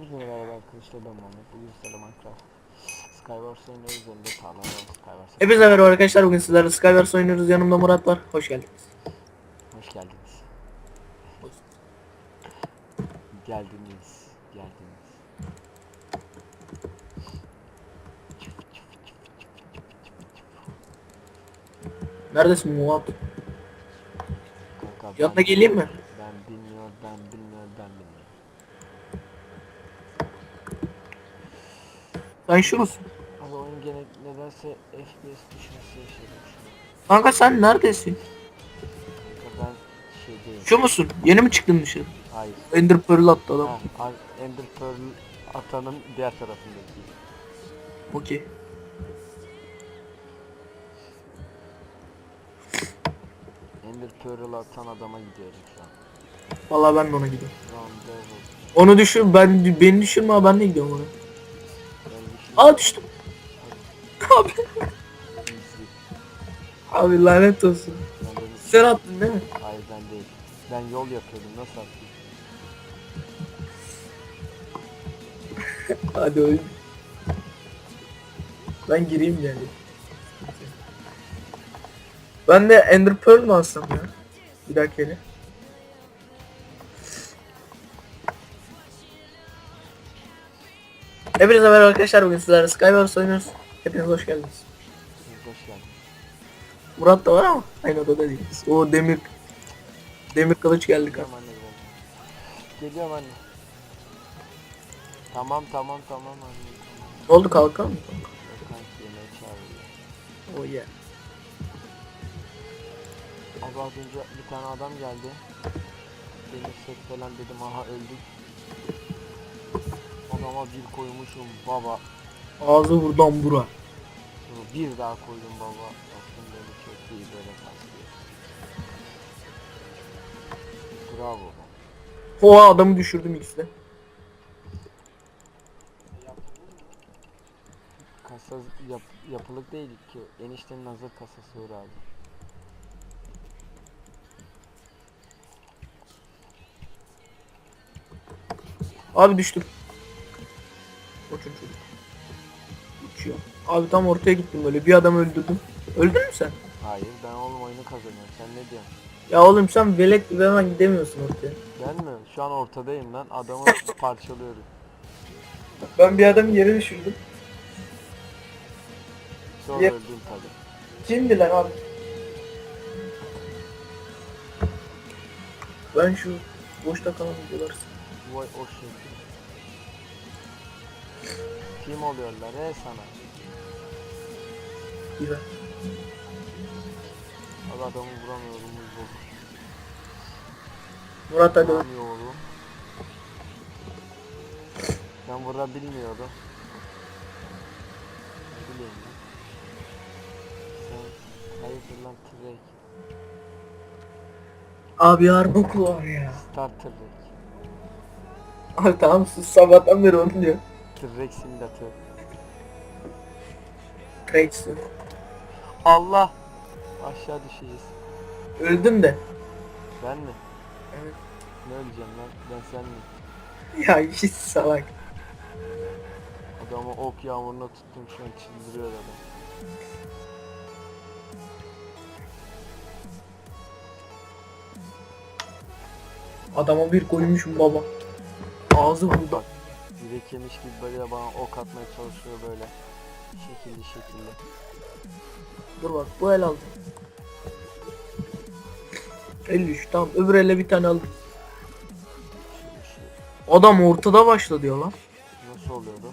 Herkese merhaba arkadaşlar ben. Bugün sizlerle Minecraft Skywars oynuyoruz. Önde tarla var. Skywars. Hepinize merhaba arkadaşlar. Bugün sizlerle Skywars oynuyoruz. Yanımda Murat var. Hoş geldiniz. Hoş geldiniz. Geldiniz. Geldiniz. Neredesin Murat? Kanka, Yanına geleyim mi? Ben bilmiyorum, ben bilmiyorum, ben bilmiyorum. Sen şu musun? Ama oyun gene nedense FPS düşmesi yaşadım şu an. Kanka sen neredesin? Kanka ben şeydeyim. Şu musun? Yeni mi çıktın dışarı? Hayır. Ender Pearl attı adam. Ha, Ar- Ender Pearl atanın diğer tarafındaki. Okey. Ender Pearl atan adama gidiyorum şu an. Vallahi ben de ona gidiyorum. Onu düşür, ben beni düşürme ben de gidiyorum ona. Aa düştüm. Abi, abi lanet olsun. Sen attın değil mi? Hayır ben değil. Ben yol yapıyordum nasıl atayım? Hadi oyun. Ben gireyim yani. Ben de Ender Pearl mı alsam ya? Bir dakika hele. Hepinize merhaba arkadaşlar bugün sizlerle Skywars oynuyoruz. Hepiniz hoş geldiniz. Hoş geldiniz. Murat da var ama aynı odada değiliz. O demir demir kılıç geldi Geliyorum kanka. anne geliyorum. Anne. Tamam tamam tamam anne. Ne oldu kalkan mı? Oh yeah. Abi az önce bir tane adam geldi. Demir set falan dedim aha öldük. Adama bir koymuşum baba. Ağzı buradan bura. Bir daha koydum baba. Aslında beni çok iyi böyle kastıyor. Bravo. O adamı düşürdüm ikisi de. Kasa yap, yapılık değil ki. Eniştenin hazır kasası var abi. Abi düştüm. Koçun çocuk. Uçuyor. Abi tam ortaya gittim böyle bir adam öldürdüm. Öldün mü sen? Hayır ben oğlum oyunu kazanıyorum. Sen ne diyorsun? Ya oğlum sen velet gibi hemen gidemiyorsun ortaya. Ben mi? Şu an ortadayım lan. Adamı parçalıyorum. Ben bir adamı yere düşürdüm. Sonra Ya- öldüm tabi. Kimdi lan abi? Ben şu boşta kalan videoları Vay o şey. Kim oluyorlar he sana? gibi. Abi adamı vuramıyorum. Murat öl. Vuramıyorum. Ben vurabilmiyordum. Ne bileyim ben. Sen hayırdır lan Trek. Abi harbi var ya. Star Trek. Abi tamam sus sabahtan beri onu diyor. Trek simülatör. Tracer. Allah! Aşağı düşeceğiz. Öldüm de. Ben mi? Evet. Ne öleceğim lan? Ben sen mi? Ya hiç salak. Adamı ok yağmuruna tuttum şu an çıldırıyor adam. Adama bir koymuşum baba. Ağzı burada. Yemiş gibi böyle bana ok atmaya çalışıyor böyle. Şekilli şekilli. Dur bak bu el aldım. 53 tamam öbür elle bir tane aldım. Şu, şu. Adam ortada başladı diyor lan. Nasıl oluyordu?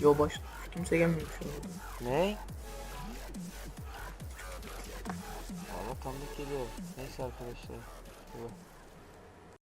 Yo baş kimse gelmiyor şu an. Ne? Valla tanıdık geliyor. Neyse arkadaşlar. Bu.